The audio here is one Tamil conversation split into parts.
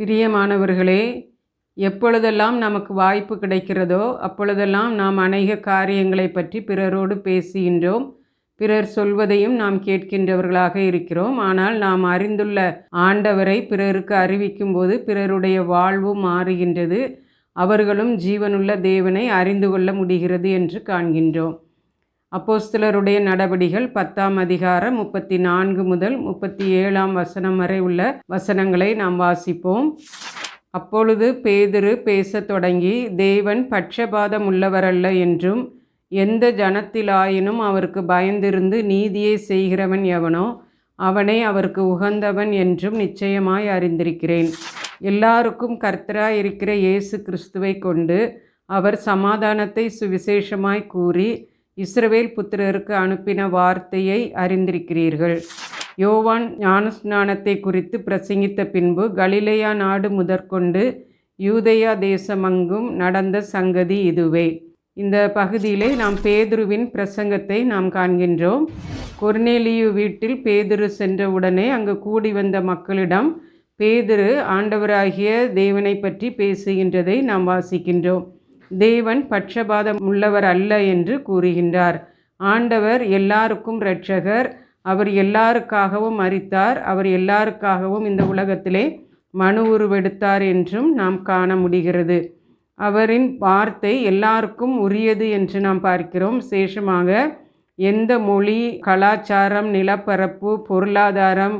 பிரியமானவர்களே எப்பொழுதெல்லாம் நமக்கு வாய்ப்பு கிடைக்கிறதோ அப்பொழுதெல்லாம் நாம் அநேக காரியங்களை பற்றி பிறரோடு பேசுகின்றோம். பிறர் சொல்வதையும் நாம் கேட்கின்றவர்களாக இருக்கிறோம். ஆனால் நாம் அறிந்துள்ள ஆண்டவரை பிறருக்கு அறிவிக்கும் போது பிறருடைய வாழ்வும் மாறுகின்றது. அவர்களும் ஜீவனுள்ள தேவனை அறிந்து கொள்ள முடிகிறது என்று காண்கின்றோம். அப்போஸ்தலருடைய நடபடிகள் பத்தாம் அதிகாரம் முப்பத்தி நான்கு முதல் முப்பத்தி ஏழாம் வசனம் வரை உள்ள வசனங்களை நாம் வாசிப்போம். அப்பொழுது பேதுரு பேசத் தொடங்கி தேவன் பட்சபாதம் உள்ளவரல்ல என்றும் எந்த ஜனத்திலாயினும் அவருக்கு பயந்திருந்து நீதியை செய்கிறவன் எவனோ அவனை அவருக்கு உகந்தவன் என்றும் நிச்சயமாய் அறிந்திருக்கிறேன். எல்லாருக்கும் கர்த்தராய் இருக்கிற இயேசு கிறிஸ்துவை கொண்டு அவர் சமாதானத்தை சுவிசேஷமாய் கூறி இஸ்ரவேல் புத்திரருக்கு அனுப்பின வார்த்தையை அறிந்திருக்கிறீர்கள். யோவான் ஞானஸ்நானத்தை குறித்து பிரசங்கித்த பின்பு கலிலேயா நாடு முதற்கொண்டு யூதயா தேசமங்கும் நடந்த சங்கதி இதுவே. இந்த பகுதியிலே நாம் பேதுருவின் பிரசங்கத்தை நாம் காண்கின்றோம். கொர்னேலியு வீட்டில் பேதுரு சென்றவுடனே அங்கு கூடி வந்த மக்களிடம் பேதுரு ஆண்டவராகிய தேவனை பற்றி பேசுகின்றதை நாம் வாசிக்கின்றோம். தேவன் பட்சபாதம் உள்ளவர் அல்ல என்று கூறுகின்றார். ஆண்டவர் எல்லாருக்கும் இரட்சகர். அவர் எல்லாருக்காகவும் மறித்தார் அவர் எல்லாருக்காகவும் இந்த உலகத்திலே மனு உருவெடுத்தார் என்றும் நாம் காண முடிகிறது. அவரின் வார்த்தை எல்லாருக்கும் உரியது என்று நாம் பார்க்கிறோம். விசேஷமாக எந்த மொழி கலாச்சாரம் நிலப்பரப்பு பொருளாதாரம்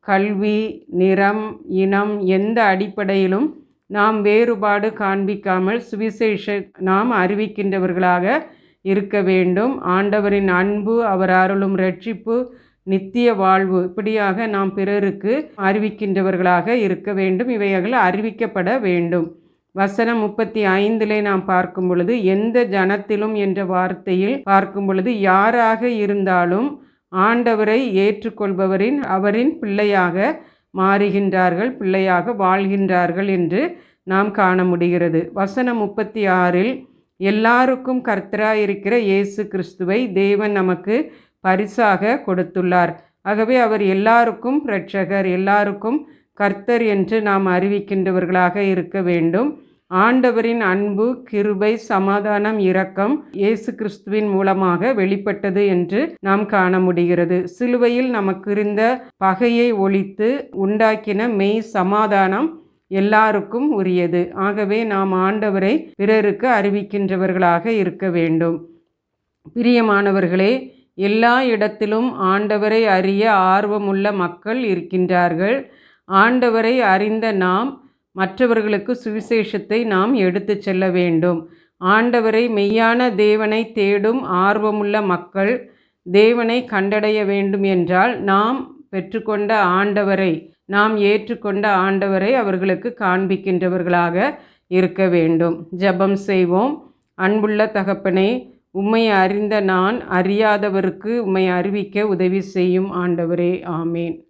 கல்வி நிறம் இனம் எந்த அடிப்படையிலும் நாம் வேறுபாடு காண்பிக்காமல் சுவிசேஷ நாம் அறிவிக்கின்றவர்களாக இருக்க வேண்டும். ஆண்டவரின் அன்பு அவர் அருளும் ரட்சிப்பு நித்திய வாழ்வு இப்படியாக நாம் பிறருக்கு அறிவிக்கின்றவர்களாக இருக்க வேண்டும். இவைகள் அறிவிக்கப்பட வேண்டும். வசனம் முப்பத்தி ஐந்திலே நாம் பார்க்கும் பொழுது எந்த ஜனத்திலும் என்ற வார்த்தையில் பார்க்கும் பொழுது யாராக இருந்தாலும் ஆண்டவரை ஏற்றுக்கொள்பவரின் அவரின் பிள்ளையாக மாறுகின்றார்கள் பிள்ளையாக வாழ்கின்றார்கள் என்று நாம் காண முடிகிறது. வசனம் முப்பத்தி ஆறில் எல்லாருக்கும் கர்த்தராயிருக்கிற இயேசு கிறிஸ்துவை தேவன் நமக்கு பரிசாக கொடுத்துள்ளார். ஆகவே அவர் எல்லாருக்கும் இரட்சகர் எல்லாருக்கும் கர்த்தர் என்று நாம் அறிவிக்கின்றவர்களாக இருக்க வேண்டும். ஆண்டவரின் அன்பு கிருபை சமாதானம் இரக்கம் இயேசு கிறிஸ்துவின் மூலமாக வெளிப்பட்டது என்று நாம் காண முடிகிறது. சிலுவையில் நமக்கு இருந்த பகையை ஒழித்து உண்டாக்கின மெய் சமாதானம் எல்லாருக்கும் உரியது. ஆகவே நாம் ஆண்டவரை பிறருக்கு அறிவிக்கின்றவர்களாக இருக்க வேண்டும். பிரியமானவர்களே எல்லா இடத்திலும் ஆண்டவரை அறிய ஆர்வமுள்ள மக்கள் இருக்கின்றார்கள். ஆண்டவரை அறிந்த நாம் மற்றவர்களுக்கு சுவிசேஷத்தை நாம் எடுத்து செல்ல வேண்டும். ஆண்டவரை மெய்யான தேவனை தேடும் ஆர்வமுள்ள மக்கள் தேவனை கண்டடைய வேண்டும் என்றால் நாம் பெற்றுக்கொண்ட ஆண்டவரை நாம் ஏற்றுக்கொண்ட ஆண்டவரை அவர்களுக்கு காண்பிக்கின்றவர்களாக இருக்க வேண்டும். ஜெபம் செய்வோம். அன்புள்ள தகப்பனே உம்மை அறிந்த நான் அறியாதவருக்கு உம்மை அறிவிக்க உதவி செய்யும் ஆண்டவரே. ஆமேன்.